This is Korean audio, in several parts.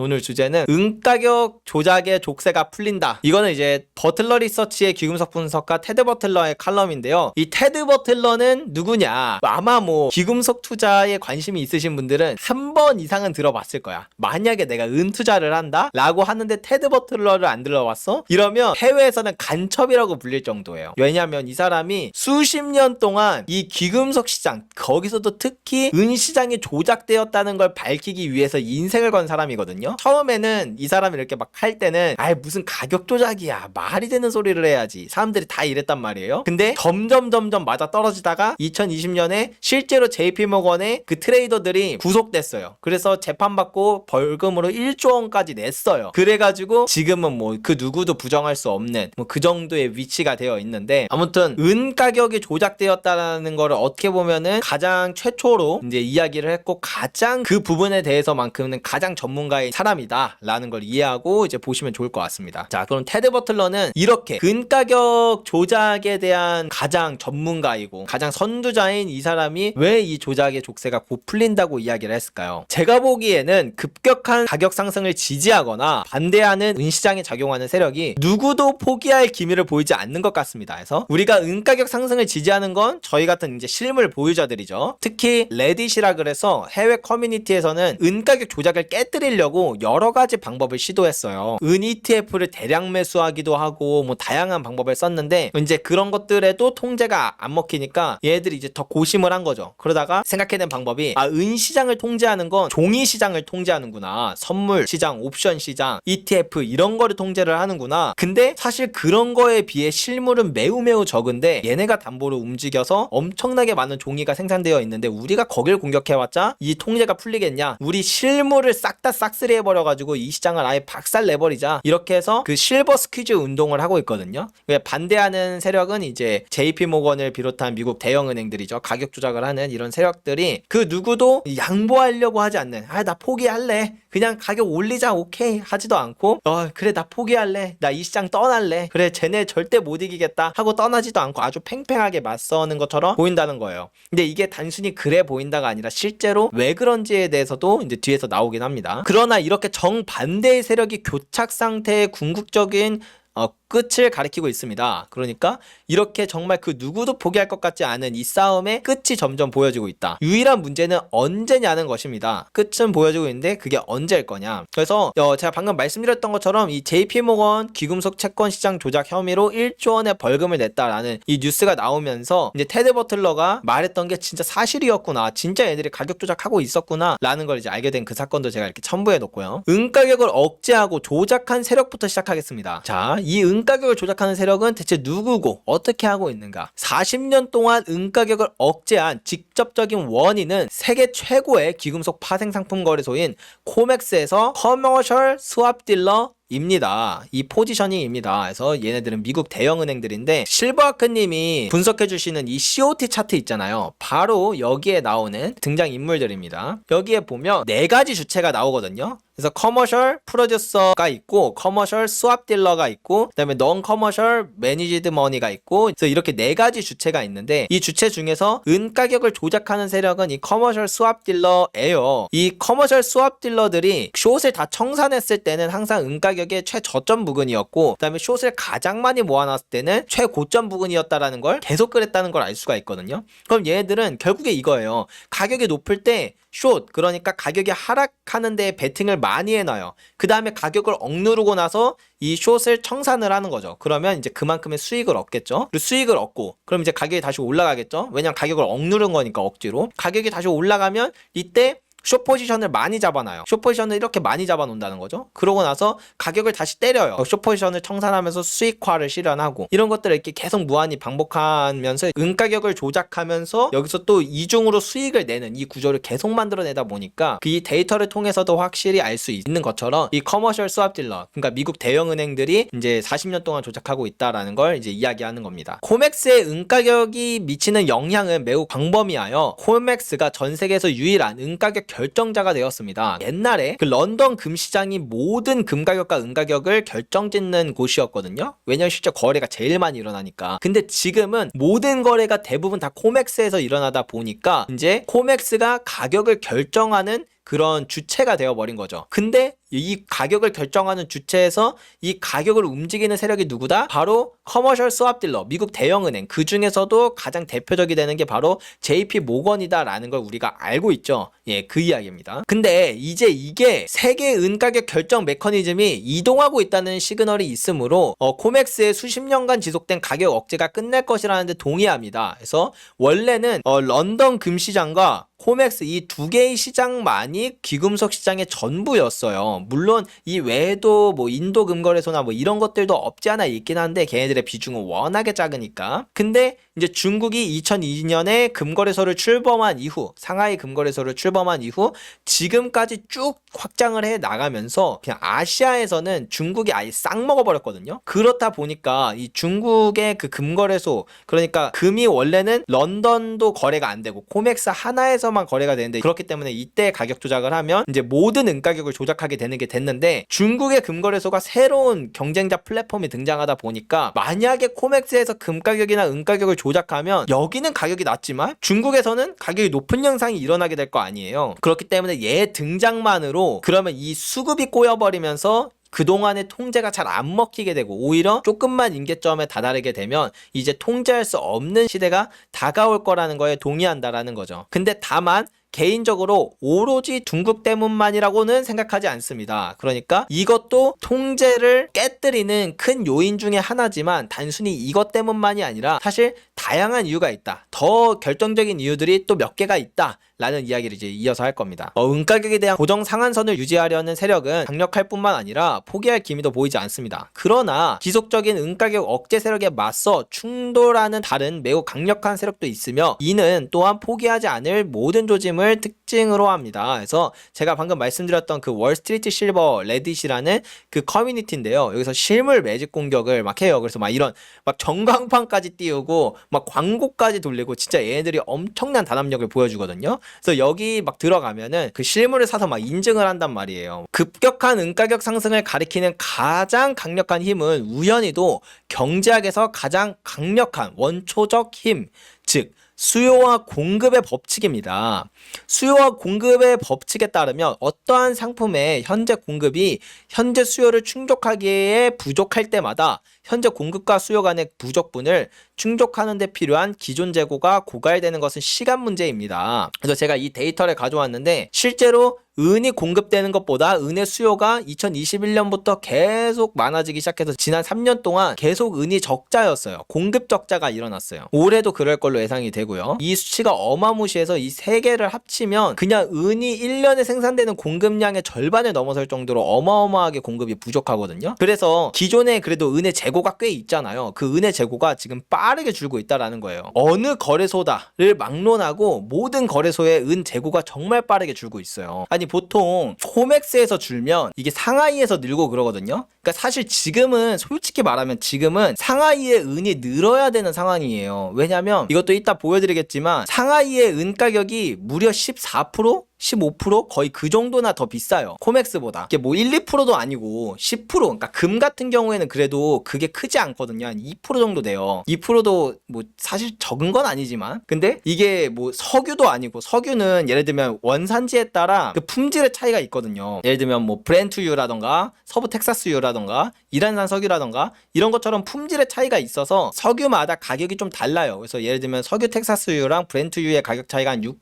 오늘 주제는 은가격 조작의 족쇄가 풀린다. 이거는 이제 버틀러 리서치의 귀금속 분석가 테드 버틀러의 칼럼인데요. 이 테드 버틀러는 누구냐? 아마 뭐 귀금속 투자에 관심이 있으신 분들은 한 번 이상은 들어봤을 거야. 만약에 내가 은 투자를 한다? 라고 하는데 테드 버틀러를 안 들어봤어? 이러면 해외에서는 간첩이라고 불릴 정도예요. 왜냐하면 이 사람이 수십 년 동안 이 귀금속 시장, 거기서도 특히 은 시장이 조작되었다는 걸 밝히기 위해서 인생을 건 사람이거든요. 처음에는 이 사람이 이렇게 막 할 때는 아이 무슨 가격 조작이야 말이 되는 소리를 해야지 사람들이 다 이랬단 말이에요. 근데 점점 점점 맞아 떨어지다가 2020년에 실제로 JP 모건의 그 트레이더들이 구속됐어요. 그래서 재판받고 벌금으로 1조 원까지 냈어요. 그래가지고 지금은 뭐 그 누구도 부정할 수 없는 뭐 그 정도의 위치가 되어 있는데 아무튼 은 가격이 조작되었다는 거를 어떻게 보면은 가장 최초로 이제 이야기를 했고 가장 그 부분에 대해서만큼은 가장 전문가 의 사람이다라는 걸 이해하고 이제 보시면 좋을 것 같습니다. 자, 그럼 테드 버틀러는 이렇게 근 가격 조작에 대한 가장 전문가이고 가장 선두자인 이 사람이 왜 이 조작의 족쇄가 곧 풀린다고 이야기를 했을까요? 제가 보기에는 급격한 가격 상승을 지지하거나 반대하는 은시장에 작용하는 세력이 누구도 포기할 기미를 보이지 않는 것 같습니다. 그래서 우리가 은가격 상승을 지지하는 건 저희 같은 이제 실물 보유자들이죠. 특히 레딧이라 그래서 해외 커뮤니티에서는 은가격 조작을 깨뜨리려고 여러 가지 방법을 시도했어요. 은 ETF를 대량 매수하기도 하고 뭐 다양한 방법을 썼는데 이제 그런 것들에도 통제가 안 먹히니까 얘들이 이제 더 고심을 한 거죠. 그러다가 생각해낸 방법이 아 은 시장을 통제하는 건 종이 시장을 통제하는구나. 선물 시장, 옵션 시장, ETF 이런 거를 통제를 하는구나. 근데 사실 그런 거에 비해 실물은 매우 매우 적은데 얘네가 담보로 움직여서 엄청나게 많은 종이가 생산되어 있는데 우리가 거길 공격해왔자 이 통제가 풀리겠냐? 우리 실물을 싹 다 싹쓸이 해 버려 가지고 이 시장을 아예 박살 내버리자. 이렇게 해서 그 실버 스퀴즈 운동을 하고 있거든요. 왜 반대하는 세력은 이제 JP 모건을 비롯한 미국 대형 은행들이죠. 가격 조작을 하는 이런 세력들이 그 누구도 양보하려고 하지 않는 아 나 포기할래. 그냥 가격 올리자 오케이 하지도 않고 어 그래 나 포기할래. 나 이 시장 떠날래. 그래 쟤네 절대 못 이기겠다 하고 떠나지도 않고 아주 팽팽하게 맞서는 것처럼 보인다는 거예요. 근데 이게 단순히 그래 보인다가 아니라 실제로 왜 그런지에 대해서도 이제 뒤에서 나오긴 합니다. 그러나 이렇게 정반대의 세력이 교착 상태의 궁극적인 어, 끝을 가리키고 있습니다. 그러니까 이렇게 정말 그 누구도 포기할 것 같지 않은 이 싸움의 끝이 점점 보여지고 있다. 유일한 문제는 언제냐는 것입니다. 끝은 보여지고 있는데 그게 언제일 거냐. 그래서 어, 제가 방금 말씀드렸던 것처럼 이 JP 모건 귀금속 채권 시장 조작 혐의로 1조 원의 벌금을 냈다라는 이 뉴스가 나오면서 이제 테드 버틀러가 말했던 게 진짜 사실이었구나. 진짜 애들이 가격 조작하고 있었구나라는 걸 이제 알게 된 그 사건도 제가 이렇게 첨부해 놓고요. 은 가격을 억제하고 조작한 세력부터 시작하겠습니다. 자, 이 은 가격을 조작하는 세력은 대체 누구고 어떻게 하고 있는가? 40년 동안 은 가격을 억제한 직접적인 원인은 세계 최고의 귀금속 파생 상품 거래소인 코맥스에서 커머셜 스왑 딜러 입니다. 이 포지셔닝입니다. 그래서 얘네들은 미국 대형 은행들인데 실버아크님이 분석해 주시는 이 COT 차트 있잖아요. 바로 여기에 나오는 등장 인물들입니다. 여기에 보면 네 가지 주체가 나오거든요. 그래서 커머셜 프로듀서가 있고 커머셜 스왑 딜러가 있고 그다음에 넌 커머셜 매니지드 머니가 있고 그래서 이렇게 네 가지 주체가 있는데 이 주체 중에서 은 가격을 조작하는 세력은 이 커머셜 스왑 딜러예요. 이 커머셜 스왑 딜러들이 숏을 다 청산했을 때는 항상 은 가격의 최저점 부근이었고 그다음에 숏을 가장 많이 모아놨을 때는 최고점 부근이었다라는 걸 계속 그랬다는 걸 알 수가 있거든요. 그럼 얘네들은 결국에 이거예요. 가격이 높을 때 숏, 그러니까 가격이 하락하는 데 베팅을 많이 해놔요. 그 다음에 가격을 억누르고 나서 이 숏을 청산을 하는 거죠. 그러면 이제 그만큼의 수익을 얻겠죠. 그리고 수익을 얻고, 그럼 이제 가격이 다시 올라가겠죠. 왜냐면 가격을 억누른 거니까 억지로. 가격이 다시 올라가면 이때 숏 포지션을 많이 잡아놔요. 숏 포지션을 이렇게 많이 잡아놓는다는 거죠. 그러고 나서 가격을 다시 때려요. 어, 숏 포지션을 청산하면서 수익화를 실현하고 이런 것들을 이렇게 계속 무한히 반복하면서 은가격을 조작하면서 여기서 또 이중으로 수익을 내는 이 구조를 계속 만들어내다 보니까 그 이 데이터를 통해서도 확실히 알 수 있는 것처럼 이 커머셜 스왑 딜러 그러니까 미국 대형 은행들이 이제 40년 동안 조작하고 있다라는 걸 이제 이야기하는 겁니다. 코맥스의 은가격이 미치는 영향은 매우 광범위하여 코맥스가 전 세계에서 유일한 은가격 결정자가 되었습니다. 옛날에 그 런던 금시장이 모든 금 가격과 은 가격을 결정짓는 곳이었거든요. 왜냐면 실제 거래가 제일 많이 일어나니까. 근데 지금은 모든 거래가 대부분 다 코맥스에서 일어나다 보니까 이제 코맥스가 가격을 결정하는 그런 주체가 되어버린 거죠. 근데 이 가격을 결정하는 주체에서 이 가격을 움직이는 세력이 누구다? 바로 커머셜 스왑 딜러, 미국 대형은행. 그 중에서도 가장 대표적이 되는 게 바로 JP 모건이다라는 걸 우리가 알고 있죠. 예, 그 이야기입니다. 근데 이제 이게 세계 은 가격 결정 메커니즘이 이동하고 있다는 시그널이 있으므로 어, 코맥스의 수십 년간 지속된 가격 억제가 끝날 것이라는데 동의합니다. 그래서 원래는 어, 런던 금시장과 코맥스 이 두 개의 시장만이 귀금속 시장의 전부였어요. 물론 이 외에도 뭐 인도 금거래소나 뭐 이런 것들도 없지 않아 있긴 한데 걔네들의 비중은 워낙에 작으니까. 근데 이제 중국이 2002년에 금거래소를 출범한 이후 상하이 금거래소를 출범한 이후 지금까지 쭉 확장을 해 나가면서 그냥 아시아에서는 중국이 아예 싹 먹어버렸거든요. 그렇다 보니까 이 중국의 그 금거래소 그러니까 금이 원래는 런던도 거래가 안 되고 코맥스 하나에서만 거래가 되는데 그렇기 때문에 이때 가격 조작을 하면 이제 모든 은가격을 조작하게 되는 게 됐는데 중국의 금거래소가 새로운 경쟁자 플랫폼이 등장하다 보니까 만약에 코맥스에서 금 가격이나 은 가격을 조작 하면 여기는 가격이 낮지만 중국에서는 가격이 높은 현상이 일어나게 될 거 아니에요. 그렇기 때문에 얘 등장만으로 그러면 이 수급이 꼬여버리면서 그동안의 통제가 잘 안 먹히게 되고 오히려 조금만 임계점에 다다르게 되면 이제 통제할 수 없는 시대가 다가올 거라는 거에 동의한다라는 거죠. 근데 다만 개인적으로 오로지 중국 때문만이라고는 생각하지 않습니다. 그러니까 이것도 통제를 깨뜨리는 큰 요인 중에 하나지만 단순히 이것 때문만이 아니라 사실 다양한 이유가 있다. 더 결정적인 이유들이 또 몇 개가 있다. 라는 이야기를 이제 이어서 할 겁니다. 어, 은가격에 대한 고정 상한선을 유지하려는 세력은 강력할 뿐만 아니라 포기할 기미도 보이지 않습니다. 그러나 지속적인 은가격 억제 세력에 맞서 충돌하는 다른 매우 강력한 세력도 있으며 이는 또한 포기하지 않을 모든 조짐을 특징으로 합니다. 그래서 제가 방금 말씀드렸던 그 월스트리트 실버 레딧이라는 그 커뮤니티인데요. 여기서 실물 매직 공격을 막 해요. 그래서 막 이런 막 전광판까지 띄우고 막 광고까지 돌리고 진짜 얘네들이 엄청난 단합력을 보여주거든요. 그래서 여기 막 들어가면은 그 실물을 사서 막 인증을 한단 말이에요. 급격한 은가격 상승을 가리키는 가장 강력한 힘은 우연히도 경제학에서 가장 강력한 원초적 힘, 즉 수요와 공급의 법칙입니다. 수요와 공급의 법칙에 따르면 어떠한 상품의 현재 공급이 현재 수요를 충족하기에 부족할 때마다 현재 공급과 수요 간의 부족분을 충족하는 데 필요한 기존 재고가 고갈되는 것은 시간 문제입니다. 그래서 제가 이 데이터를 가져왔는데 실제로 은이 공급되는 것보다 은의 수요가 2021년부터 계속 많아지기 시작해서 지난 3년 동안 계속 은이 적자였어요. 공급 적자가 일어났어요. 올해도 그럴 걸로 예상이 되고요. 이 수치가 어마무시해서 이 세 개를 합치면 그냥 은이 1년에 생산되는 공급량의 절반을 넘어설 정도로 어마어마하게 공급이 부족하거든요. 그래서 기존에 그래도 은의 재고 가 꽤 있잖아요. 그 은의 재고가 지금 빠르게 줄고 있다라는 거예요. 어느 거래소다를 막론하고 모든 거래소의 은 재고가 정말 빠르게 줄고 있어요. 아니 보통 코맥스에서 줄면 이게 상하이에서 늘고 그러거든요. 그러니까 사실 지금은 솔직히 말하면 지금은 상하이의 은이 늘어야 되는 상황이에요. 왜냐면 이것도 이따 보여드리겠지만 상하이의 은 가격이 무려 14%? 15% 거의 그 정도나 더 비싸요. 코맥스보다. 이게 뭐 1, 2%도 아니고 10% 그러니까 금 같은 경우에는 그래도 그게 크지 않거든요. 한 2% 정도 돼요. 2%도 뭐 사실 적은 건 아니지만 근데 이게 뭐 석유도 아니고 석유는 예를 들면 원산지에 따라 그 품질의 차이가 있거든요. 예를 들면 뭐 브렌트유라던가 서부 텍사스유라던가 이란산 석유라던가 이런 것처럼 품질의 차이가 있어서 석유마다 가격이 좀 달라요. 그래서 예를 들면 석유 텍사스유랑 브렌트유의 가격 차이가 한 6%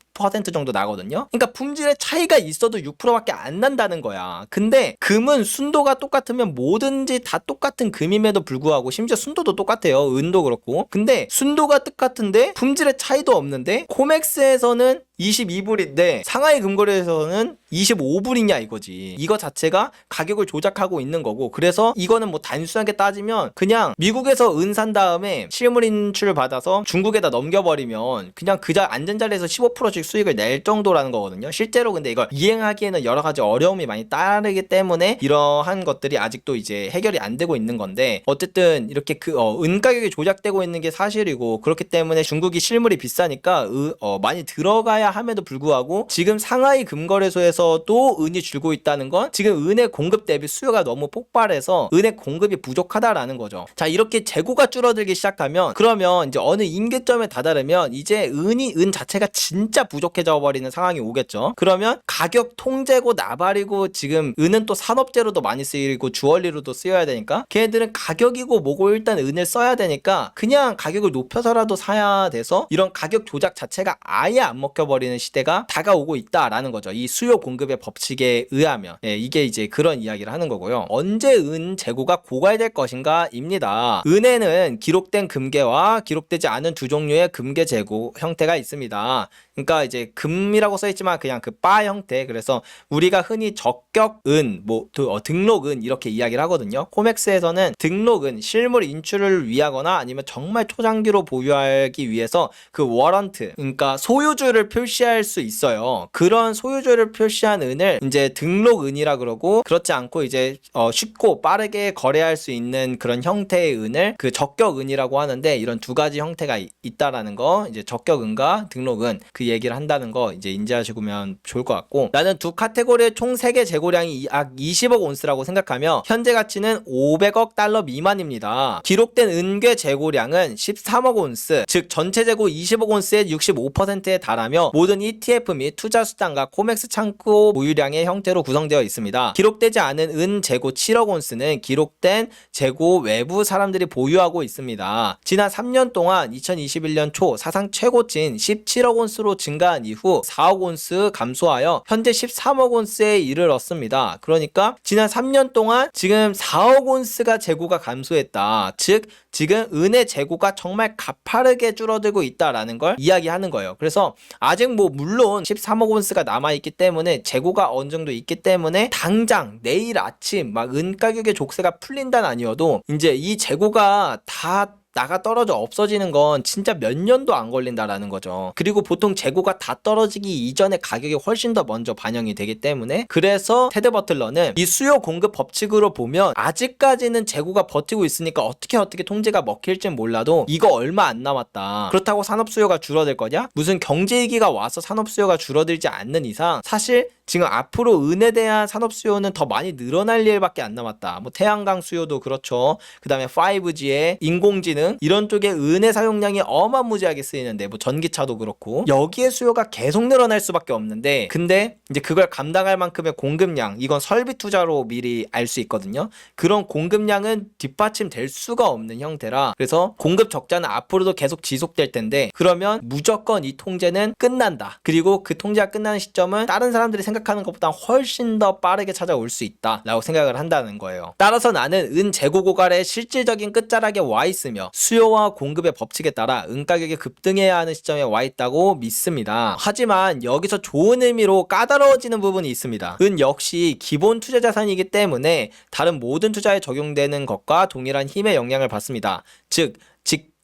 정도 나거든요. 그러니까 품질의 차이가 있어도 6%밖에 안 난다는 거야. 근데 금은 순도가 똑같으면 뭐든지 다 똑같은 금임에도 불구하고 심지어 순도도 똑같아요. 은도 그렇고. 근데 순도가 똑같은데 품질의 차이도 없는데 코맥스에서는 22불인데 상하이 금거래에서는 25불이냐 이거지. 이거 자체가 가격을 조작하고 있는 거고 그래서 이거는 뭐 단순하게 따지면 그냥 미국에서 은 산 다음에 실물 인출을 받아서 중국에다 넘겨버리면 그냥 그자 앉은 자리에서 15%씩 수익을 낼 정도라는 거거든요. 실제로 근데 이걸 이행하기에는 여러 가지 어려움이 많이 따르기 때문에 이러한 것들이 아직도 이제 해결이 안 되고 있는 건데 어쨌든 이렇게 그 어, 은 가격이 조작되고 있는 게 사실이고 그렇기 때문에 중국이 실물이 비싸니까 으, 어, 많이 들어가야 함에도 불구하고 지금 상하이 금거래소에서도 은이 줄고 있다는 건 지금 은의 공급 대비 수요가 너무 폭발해서 은의 공급이 부족하다라는 거죠. 자 이렇게 재고가 줄어들기 시작하면 그러면 이제 어느 임계점에 다다르면 이제 은이 은 자체가 진짜 부족해져 버리는 상황이 오겠죠. 그러면 가격 통제고 나발이고 지금 은은 또 산업재로도 많이 쓰이고 주얼리로도 쓰여야 되니까 걔네들은 가격이고 뭐고 일단 은을 써야 되니까 그냥 가격을 높여서라도 사야 돼서 이런 가격 조작 자체가 아예 안 먹혀버리는 시대가 다가오고 있다라는 거죠. 이 수요 공급의 법칙에 의하면 예, 이게 이제 그런 이야기를 하는 거고요. 언제 은 재고가 고갈될 것인가입니다. 은에는 기록된 금괴와 기록되지 않은 두 종류의 금괴 재고 형태가 있습니다. 그러니까 이제 금이라고 써있지만 그냥 그 바 형태 그래서 우리가 흔히 적격은 뭐 드- 어, 등록은 이렇게 이야기를 하거든요 코맥스에서는 등록은 실물 인출을 위하거나 아니면 정말 초장기로 보유하기 위해서 그 워런트 그러니까 소유주를 표시 할 수 있어요 그런 소유주를 표시한 은을 이제 등록은이라 그러고 그렇지 않고 이제 어, 쉽고 빠르게 거래할 수 있는 그런 형태의 은을 그 적격은이라고 하는데 이런 두 가지 형태가 이- 있다라는 거 이제 적격은과 등록은 그 얘기를 한다는 거 이제 인지하시면 좋을 것 같고 나는 두 카테고리의 총 세계 재고량이 약 20억 온스라고 생각하며 현재 가치는 500억 달러 미만입니다. 기록된 은괴 재고량은 13억 온스, 즉 전체 재고 20억 온스의 65%에 달하며 모든 ETF 및 투자 수단과 코맥스 창고 보유량의 형태로 구성되어 있습니다. 기록되지 않은 은 재고 7억 온스는 기록된 재고 외부 사람들이 보유하고 있습니다. 지난 3년 동안 2021년 초 사상 최고치인 17억 온스로 증가한 이후 4억 온스 감소하여 현재 13억 온스에 이르렀습니다. 그러니까 지난 3년 동안 지금 4억 온스가 재고가 감소했다. 즉 지금 은의 재고가 정말 가파르게 줄어들고 있다라는 걸 이야기하는 거예요. 그래서 아직 뭐 물론 13억 온스가 남아 있기 때문에 재고가 어느 정도 있기 때문에 당장 내일 아침 막 은 가격의 족쇄가 풀린다는 아니어도 이제 이 재고가 다 나가 떨어져 없어지는 건 진짜 몇 년도 안 걸린다라는 거죠. 그리고 보통 재고가 다 떨어지기 이전에 가격이 훨씬 더 먼저 반영이 되기 때문에 그래서 테드 버틀러는 이 수요 공급 법칙으로 보면 아직까지는 재고가 버티고 있으니까 어떻게 어떻게 통제가 먹힐진 몰라도 이거 얼마 안 남았다. 그렇다고 산업 수요가 줄어들 거냐? 무슨 경제 위기가 와서 산업 수요가 줄어들지 않는 이상 사실 지금 앞으로 은에 대한 산업 수요는 더 많이 늘어날 일밖에 안 남았다. 뭐 태양광 수요도 그렇죠. 그다음에 5G에 인공지능 이런 쪽에 은의 사용량이 어마무지하게 쓰이는데 뭐 전기차도 그렇고 여기에 수요가 계속 늘어날 수밖에 없는데 근데 이제 그걸 감당할 만큼의 공급량 이건 설비 투자로 미리 알 수 있거든요. 그런 공급량은 뒷받침될 수가 없는 형태라 그래서 공급 적자는 앞으로도 계속 지속될 텐데 그러면 무조건 이 통제는 끝난다. 그리고 그 통제가 끝나는 시점은 다른 사람들이 생각하는 것보다 훨씬 더 빠르게 찾아올 수 있다라고 생각을 한다는 거예요. 따라서 나는 은 재고 고갈의 실질적인 끝자락에 와 있으며 수요와 공급의 법칙에 따라 은 가격이 급등해야 하는 시점에 와 있다고 믿습니다. 하지만 여기서 좋은 의미로 까다로워지는 부분이 있습니다. 은 역시 기본 투자 자산이기 때문에 다른 모든 투자에 적용되는 것과 동일한 힘의 영향을 받습니다. 즉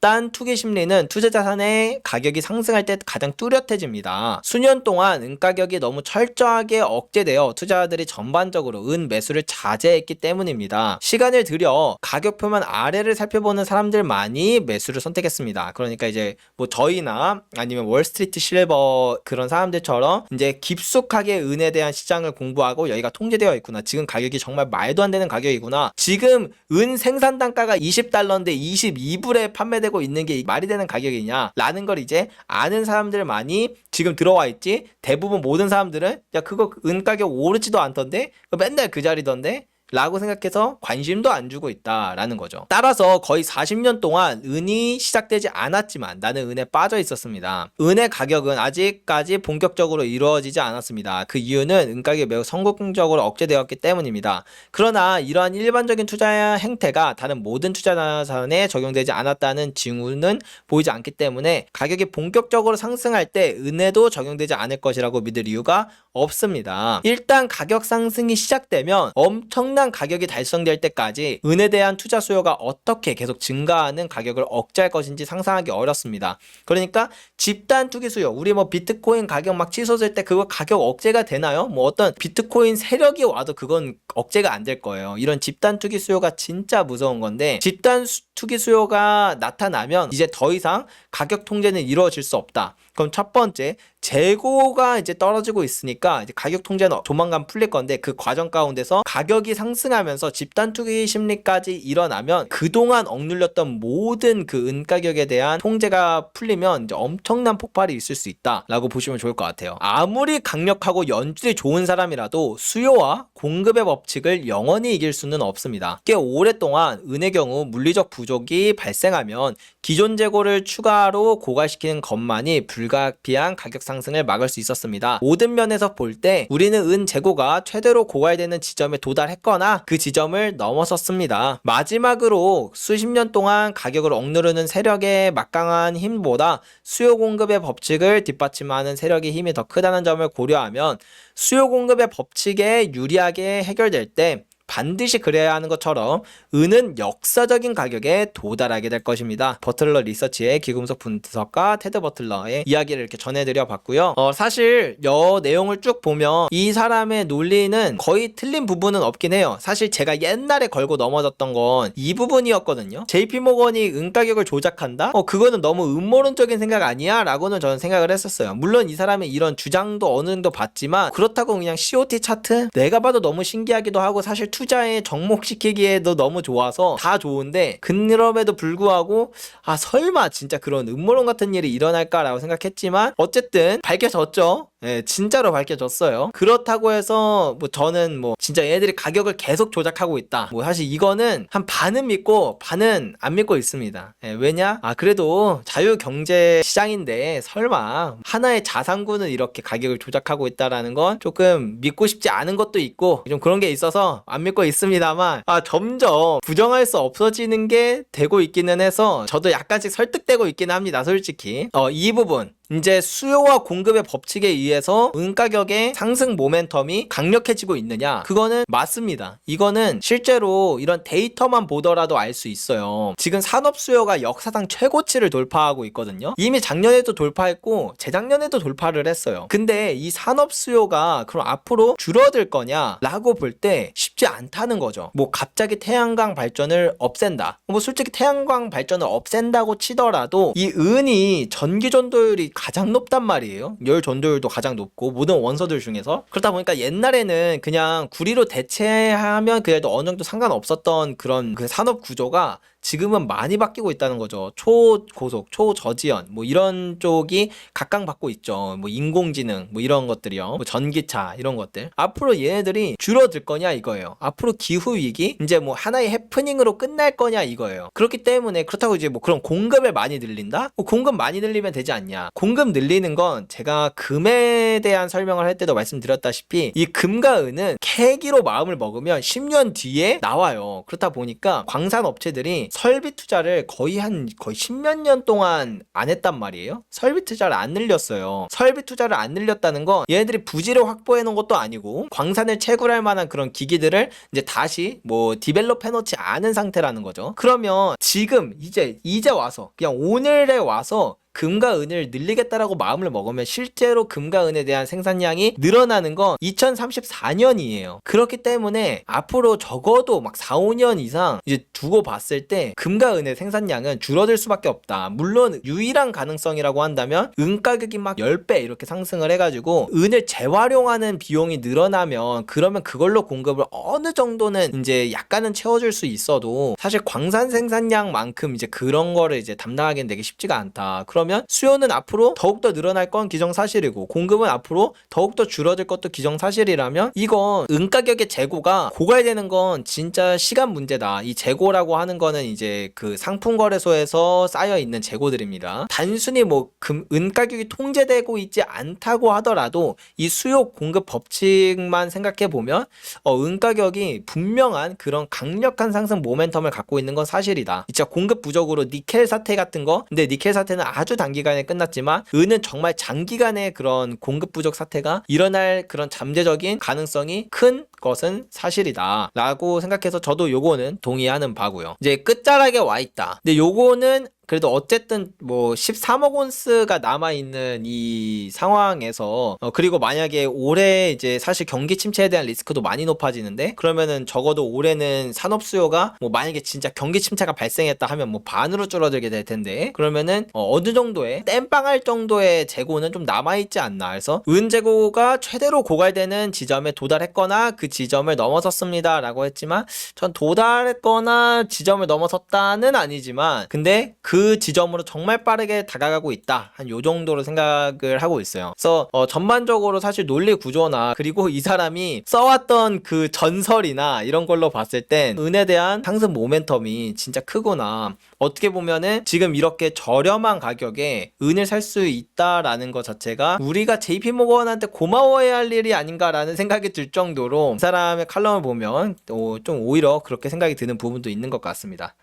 집단 투기 심리는 투자 자산의 가격이 상승할 때 가장 뚜렷해집니다. 수년 동안 은 가격이 너무 철저하게 억제되어 투자자들이 전반적으로 은 매수를 자제했기 때문입니다. 시간을 들여 가격표만 아래를 살펴보는 사람들만이 매수를 선택했습니다. 그러니까 이제 뭐 저희나 아니면 월스트리트 실버 그런 사람들처럼 이제 깊숙하게 은에 대한 시장을 공부하고 여기가 통제되어 있구나. 지금 가격이 정말 말도 안 되는 가격이구나. 지금 은 생산 단가가 20달러인데 22불에 판매되고 있는 게 말이 되는 가격이냐? 라는 걸 이제 아는 사람들만이 지금 들어와 있지. 대부분 모든 사람들은 야 그거 은 가격 오르지도 않던데 맨날 그 자리던데 라고 생각해서 관심도 안 주고 있다라는 거죠. 따라서 거의 40년 동안 은이 시작되지 않았지만 나는 은에 빠져 있었습니다. 은의 가격은 아직까지 본격적으로 이루어지지 않았습니다. 그 이유는 은 가격이 매우 성공적으로 억제되었기 때문입니다. 그러나 이러한 일반적인 투자 행태가 다른 모든 투자 자산에 적용되지 않았다는 징후는 보이지 않기 때문에 가격이 본격적으로 상승할 때 은에도 적용되지 않을 것이라고 믿을 이유가 없습니다. 일단 가격 상승이 시작되면 엄청난 가격이 달성될 때까지 은에 대한 투자 수요가 어떻게 계속 증가하는 가격을 억제할 것인지 상상하기 어렵습니다. 그러니까 집단 투기 수요, 우리 뭐 비트코인 가격 막 치솟을 때 그거 가격 억제가 되나요? 뭐 어떤 비트코인 세력이 와도 그건 억제가 안 될 거예요. 이런 집단 투기 수요가 진짜 무서운 건데 집단 수- 투기 수요가 나타나면 이제 더 이상 가격 통제는 이루어질 수 없다. 그럼 첫 번째 재고가 이제 떨어지고 있으니까 이제 가격 통제는 조만간 풀릴 건데 그 과정 가운데서 가격이 상승하면서 집단 투기 심리까지 일어나면 그동안 억눌렸던 모든 그 은 가격에 대한 통제가 풀리면 이제 엄청난 폭발이 있을 수 있다라고 보시면 좋을 것 같아요. 아무리 강력하고 연줄이 좋은 사람이라도 수요와 공급의 법칙을 영원히 이길 수는 없습니다. 꽤 오랫동안 은의 경우 물리적 부족이 발생하면 기존 재고를 추가로 고갈시키는 것만이 불가피한 가격 상승 을 막을 수 있었습니다. 모든 면에서 볼 때 우리는 은 재고가 최대로 고갈되는 지점에 도달했거나 그 지점을 넘어섰습니다. 마지막으로 수십 년 동안 가격을 억누르는 세력의 막강한 힘보다 수요 공급의 법칙을 뒷받침하는 세력의 힘이 더 크다는 점을 고려하면 수요 공급의 법칙에 유리하게 해결될 때 반드시 그래야 하는 것처럼 은은 역사적인 가격에 도달하게 될 것입니다. 버틀러 리서치의 기금속 분석가 테드 버틀러의 이야기를 이렇게 전해드려 봤고요. 어, 사실 여 내용을 쭉 보면 이 사람의 논리는 거의 틀린 부분은 없긴 해요. 사실 제가 옛날에 걸고 넘어졌던 건 이 부분이었거든요. JP 모건이 은 가격을 조작한다? 어, 그거는 너무 음모론적인 생각 아니야? 라고는 저는 생각을 했었어요. 물론 이 사람의 이런 주장도 어느 정도 봤지만 그렇다고 그냥 COT 차트? 내가 봐도 너무 신기하기도 하고 사실 투자에 접목시키기에도 너무 좋아서 다 좋은데 그럼에도 불구하고 아 설마 진짜 그런 음모론 같은 일이 일어날까라고 생각했지만 어쨌든 밝혀졌죠. 예, 진짜로 밝혀졌어요. 그렇다고 해서 뭐 저는 뭐 진짜 얘네들이 가격을 계속 조작하고 있다. 뭐 사실 이거는 한 반은 믿고 반은 안 믿고 있습니다. 예, 왜냐? 아 그래도 자유 경제 시장인데 설마 하나의 자산군은 이렇게 가격을 조작하고 있다라는 건 조금 믿고 싶지 않은 것도 있고 좀 그런 게 있어서 안 믿고 있습니다만 아 점점 부정할 수 없어지는 게 되고 있기는 해서 저도 약간씩 설득되고 있긴 합니다. 솔직히 어 이 부분 이제 수요와 공급의 법칙에 의해서 은 가격의 상승 모멘텀이 강력해지고 있느냐? 그거는 맞습니다. 이거는 실제로 이런 데이터만 보더라도 알 수 있어요. 지금 산업 수요가 역사상 최고치를 돌파하고 있거든요. 이미 작년에도 돌파했고 재작년에도 돌파를 했어요. 근데 이 산업 수요가 그럼 앞으로 줄어들 거냐라고 볼 때 쉽지 않다는 거죠. 뭐 갑자기 태양광 발전을 없앤다. 뭐 솔직히 태양광 발전을 없앤다고 치더라도 이 은이 전기 전도율이 가장 높단 말이에요. 열 전도율도 가장 높고 모든 원소들 중에서 그렇다 보니까 옛날에는 그냥 구리로 대체하면 그래도 어느 정도 상관없었던 그런 그 산업 구조가 지금은 많이 바뀌고 있다는 거죠. 초고속, 초저지연 뭐 이런 쪽이 각광받고 있죠. 뭐 인공지능 뭐 이런 것들이요. 뭐 전기차 이런 것들. 앞으로 얘네들이 줄어들 거냐 이거예요. 앞으로 기후 위기 이제 뭐 하나의 해프닝으로 끝날 거냐 이거예요. 그렇기 때문에 그렇다고 이제 뭐 그런 공급을 많이 늘린다? 뭐 공급 많이 늘리면 되지 않냐? 공급 늘리는 건 제가 금에 대한 설명을 할 때도 말씀드렸다시피 이 금과 은은 계기로 마음을 먹으면 10년 뒤에 나와요. 그렇다 보니까 광산 업체들이 설비 투자를 거의 한 거의 10몇 년 동안 안 했단 말이에요. 설비 투자를 안 늘렸어요. 설비 투자를 안 늘렸다는 건 얘네들이 부지를 확보해 놓은 것도 아니고 광산을 채굴할 만한 그런 기기들을 이제 다시 뭐 디벨롭 해 놓지 않은 상태라는 거죠. 그러면 지금 이제 이제 와서 그냥 오늘에 와서 금과 은을 늘리겠다라고 마음을 먹으면 실제로 금과 은에 대한 생산량이 늘어나는 건 2034년이에요. 그렇기 때문에 앞으로 적어도 막 4, 5년 이상 이제 두고 봤을 때 금과 은의 생산량은 줄어들 수밖에 없다. 물론 유일한 가능성이라고 한다면 은 가격이 막 10배 이렇게 상승을 해가지고 은을 재활용하는 비용이 늘어나면 그러면 그걸로 공급을 어느 정도는 이제 약간은 채워줄 수 있어도 사실 광산 생산량만큼 이제 그런 거를 이제 담당하기는 되게 쉽지가 않다. 그 러면 수요는 앞으로 더욱더 늘어날 건 기정사실이고 공급은 앞으로 더욱더 줄어들 것도 기정사실이라면 이건 은 가격의 재고가 고갈되는 건 진짜 시간 문제다. 이 재고라고 하는 거는 이제 그 상품 거래소에서 쌓여 있는 재고들입니다. 단순히 뭐 금 은 가격이 통제되고 있지 않다고 하더라도 이 수요 공급 법칙만 생각해 보면 어, 은 가격이 분명한 그런 강력한 상승 모멘텀을 갖고 있는 건 사실이다. 진짜 공급 부족으로 니켈 사태 같은 거 근데 니켈 사태는 아주 단기간에 끝났지만 은은 정말 장기간의 그런 공급 부족 사태가 일어날 그런 잠재적인 가능성이 큰 것은 사실이다 라고 생각해서 저도 요거는 동의하는 바고요. 이제 끝자락에 와 있다. 근데 요거는 그래도 어쨌든 뭐 13억 온스가 남아 있는 이 상황에서 어 그리고 만약에 올해 이제 사실 경기 침체에 대한 리스크도 많이 높아지는데 그러면은 적어도 올해는 산업 수요가 뭐 만약에 진짜 경기 침체가 발생했다 하면 뭐 반으로 줄어들게 될 텐데 그러면은 어 어느 정도의 땜빵할 정도의 재고는 좀 남아 있지 않나 해서 은 재고가 최대로 고갈되는 지점에 도달했거나 그 지점을 넘어섰습니다 라고 했지만 전 도달했거나 지점을 넘어섰다는 아니지만 근데 그 지점으로 정말 빠르게 다가가고 있다. 한 요 정도로 생각을 하고 있어요. 그래서 어, 전반적으로 사실 논리 구조나 그리고 이 사람이 써왔던 그 전설이나 이런 걸로 봤을 땐 은에 대한 상승 모멘텀이 진짜 크구나 어떻게 보면은 지금 이렇게 저렴한 가격에 은을 살 수 있다라는 것 자체가 우리가 JP 모건한테 고마워해야 할 일이 아닌가라는 생각이 들 정도로 이 사람의 칼럼을 보면 어, 좀 오히려 그렇게 생각이 드는 부분도 있는 것 같습니다.